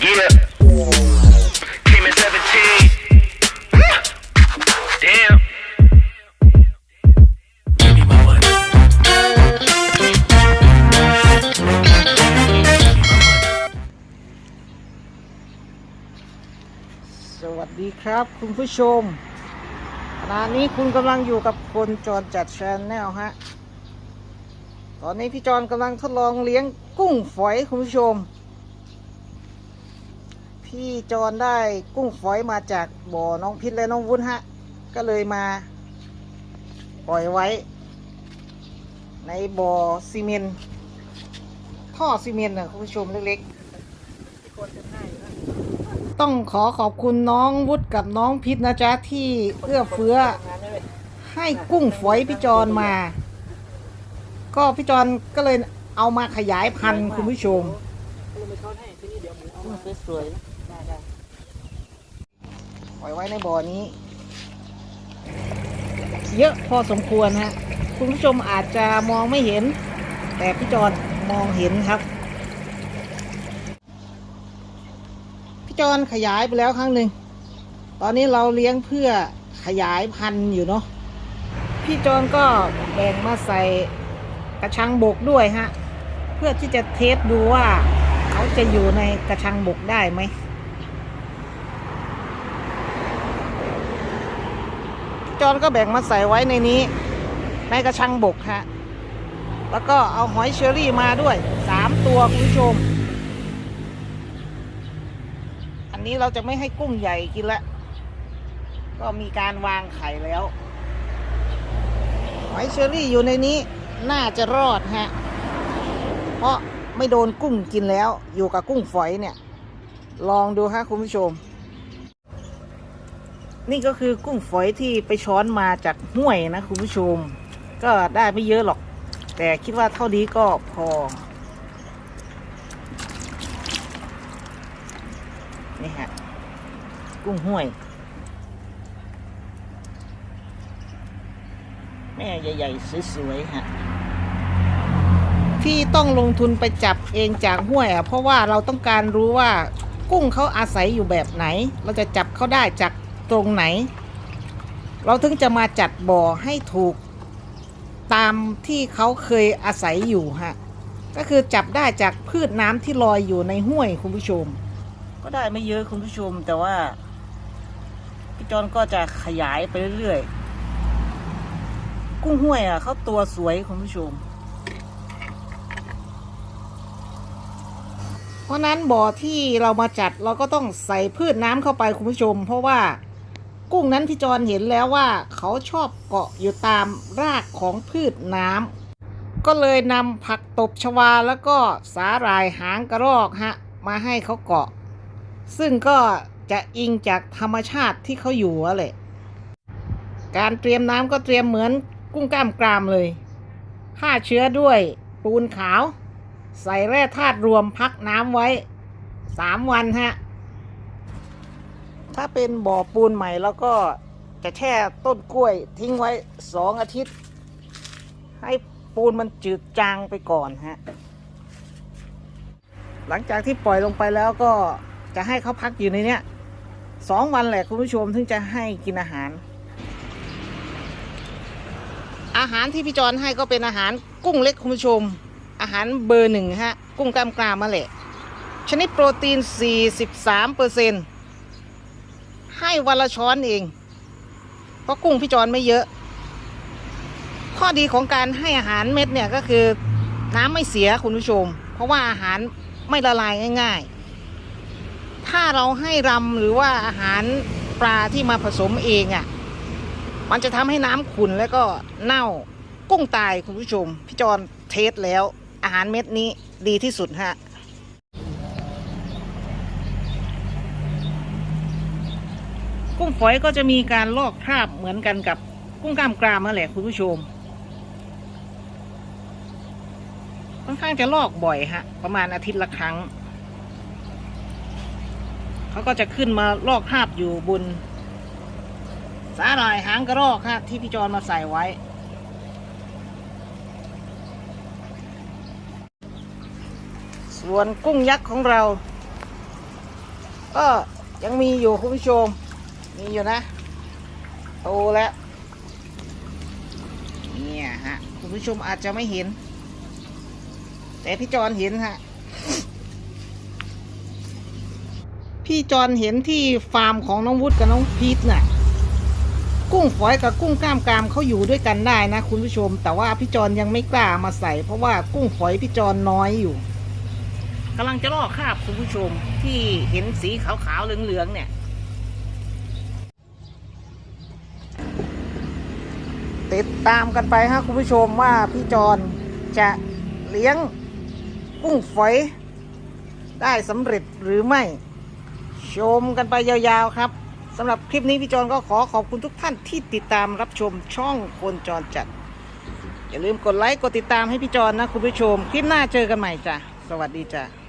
Yeah. Came in 17. Damn. Give me my money. สวัสดีครับคุณผู้ชมขณะนี้คุณกำลังอยู่กับคนจรจัดชนแนลฮะ ตอนนี้พี่จอนกำลังทดลองเลี้ยงกุ้งฝอยคุณผู้ชม พี่จอนได้กุ้งฝอยมาจากบ่อน้องพิษและน้องวุ้นฮะ ก็เลยมาปล่อยไว้ ในบ่อซีเมนท่อซีเมนนะคุณผู้ชมเล็กๆ ต้องขอขอบคุณน้องวุฒิกับน้องพิษนะจ๊ะ ที่เอื้อเฟื้อ ให้กุ้งฝอยพี่จอนมา ก็พี่จอนก็เลยเอามาขยายพันธุ์คุณผู้ชม สวยๆ ปล่อยไว้ในบ่อนี้ เยอะพอสมควรฮะ คุณผู้ชมอาจจะมองไม่เห็น แต่พี่จอนมองเห็นครับ พี่จอนขยายไปแล้วครั้งหนึ่ง ตอนนี้เราเลี้ยงเพื่อขยายพันธุ์อยู่เนาะ พี่จอนก็แบ่งมาใส่กระชังบกด้วยฮะ เพื่อที่จะเทสดูว่าเขาจะอยู่ในกระชังบกได้ไหม จอนก็แบ่งมาใส่ไว้ในนี้ ในกระชังบกฮะ แล้วก็เอาหอยเชอรี่มาด้วยสามตัวคุณผู้ชม อันนี้เราจะไม่ให้กุ้งใหญ่กินละ ก็มีการวางไข่แล้ว หอยเชอรี่อยู่ในนี้น่าจะรอดฮะ เพราะไม่โดนกุ้งกินแล้ว อยู่กับกุ้งฝอยเนี่ย ลองดูฮะคุณผู้ชม นี่ก็คือกุ้งฝอยที่ไปช้อนมาจากห้วยนะคุณผู้ชม ก็ได้ไม่เยอะหรอก แต่คิดว่าเท่านี้ก็พอ นี่ฮะ กุ้งห้วย แม่ใหญ่ๆสวยๆฮะที่ต้องลงทุนไปจับเองจากห้วยอะเพราะว่าเราต้องการรู้ว่ากุ้งเขาอาศัยอยู่แบบไหน เราจะจับเขาได้จาก ตรงไหน เราถึงจะมาจัดบ่อให้ถูกตามที่เขาเคยอาศัยอยู่ฮะ ก็คือจับได้จากพืชน้ำที่ลอยอยู่ในห้วยคุณผู้ชม ก็ได้ไม่เยอะคุณผู้ชม แต่ว่าพี่จอนก็จะขยายไปเรื่อยๆ กุ้งห้วยอะเขาตัวสวยคุณผู้ชม เพราะนั้นบ่อที่เรามาจัดเราก็ต้องใส่พืชน้ำเข้าไปคุณผู้ชม เพราะว่า กุ้งนั้นพี่จอนเห็นแล้วว่าเขาชอบเกาะอยู่ตามรากของพืชน้ำก็เลยนำผักตบชวาแล้วก็สาหร่ายหางกระรอกฮะมาให้เขาเกาะ ซึ่งก็จะอิงจากธรรมชาติที่เขาอยู่อะแหละการเตรียมน้ำก็เตรียมเหมือนกุ้งกล้ามกรามเลยฆ่าเชื้อด้วยปูนขาว ใส่แร่ธาตุรวมพักน้ำไว้สามวันฮะ ถ้าเป็นบ่อปูนใหม่แล้วก็จะแช่ต้นกล้วยทิ้งไว้สองอาทิตย์ ให้ปูนมันจืดจางไปก่อนฮะ หลังจากที่ปล่อยลงไปแล้วก็จะให้เขาพักอยู่ในเนี้ยสองวันแหละคุณผู้ชมถึงจะให้กินอาหาร อาหารที่พี่จอนให้ก็เป็นอาหารกุ้งเล็กคุณผู้ชม อาหารเบอร์หนึ่งฮะ กุ้งกล้ามกรามมาแหละ ชนิดโปรตีน 43เปอร์เซ็นต์ ให้วันละช้อนเอง เพราะกุ้งพี่จอนไม่เยอะ ข้อดีของการให้อาหารเม็ดเนี่ยก็คือน้ำไม่เสียคุณผู้ชม เพราะว่าอาหารไม่ละลายง่าย ๆ ถ้าเราให้รำหรือว่าอาหารปลาที่มาผสมเองอะ่ะ มันจะทำให้น้ำขุ่นแล้วก็เน่ากุ้งตายคุณผู้ชม พี่จอนเทสแล้ว อาหารเม็ดนี้ดีที่สุดฮะ กุ้งฝอยก็จะมีการลอกคราบเหมือนกันกับกุ้งกล้ามกรามนั่นแหละคุณผู้ชม ค่อนข้างจะลอกบ่อยฮะ ประมาณอาทิตย์ละครั้ง เขาก็จะขึ้นมาลอกคราบอยู่บนสาหร่ายหางกระรอกฮะที่พี่จอนมาใส่ไว้ ส่วนกุ้งยักษ์ของเรา ก็ยังมีอยู่คุณผู้ชม มีอยู่นะ โตแล้วเนี่ยฮะ คุณผู้ชมอาจจะไม่เห็น แต่พี่จอนเห็นฮะ พี่จอนเห็นที่ฟาร์มของน้องวุฒิกับน้องพีทน่ะ กุ้งฝอยกับกุ้งกล้ามกรามเขาอยู่ด้วยกันได้นะ คุณผู้ชม แต่ว่าพี่จอนยังไม่กล้ามาใส่ เพราะว่ากุ้งฝอยพี่จอนน้อยอยู่กำลังจะลอกคราบคุณผู้ชมที่เห็นสีขาวๆเหลืองๆเนี่ย ติดตามกันไปฮะคุณผู้ชมว่าพี่จอนจะเลี้ยงกุ้งฝอย ได้สำเร็จหรือไม่ ชมกันไปยาวๆครับสำหรับคลิปนี้พี่จอนก็ขอขอบคุณทุกท่านที่ติดตามรับชมช่องคนจรจัด อย่าลืมกดไลค์กดติดตามให้พี่จอนนะคุณผู้ชม คลิปหน้าเจอกันใหม่จ้ะ สวัสดีจ้ะ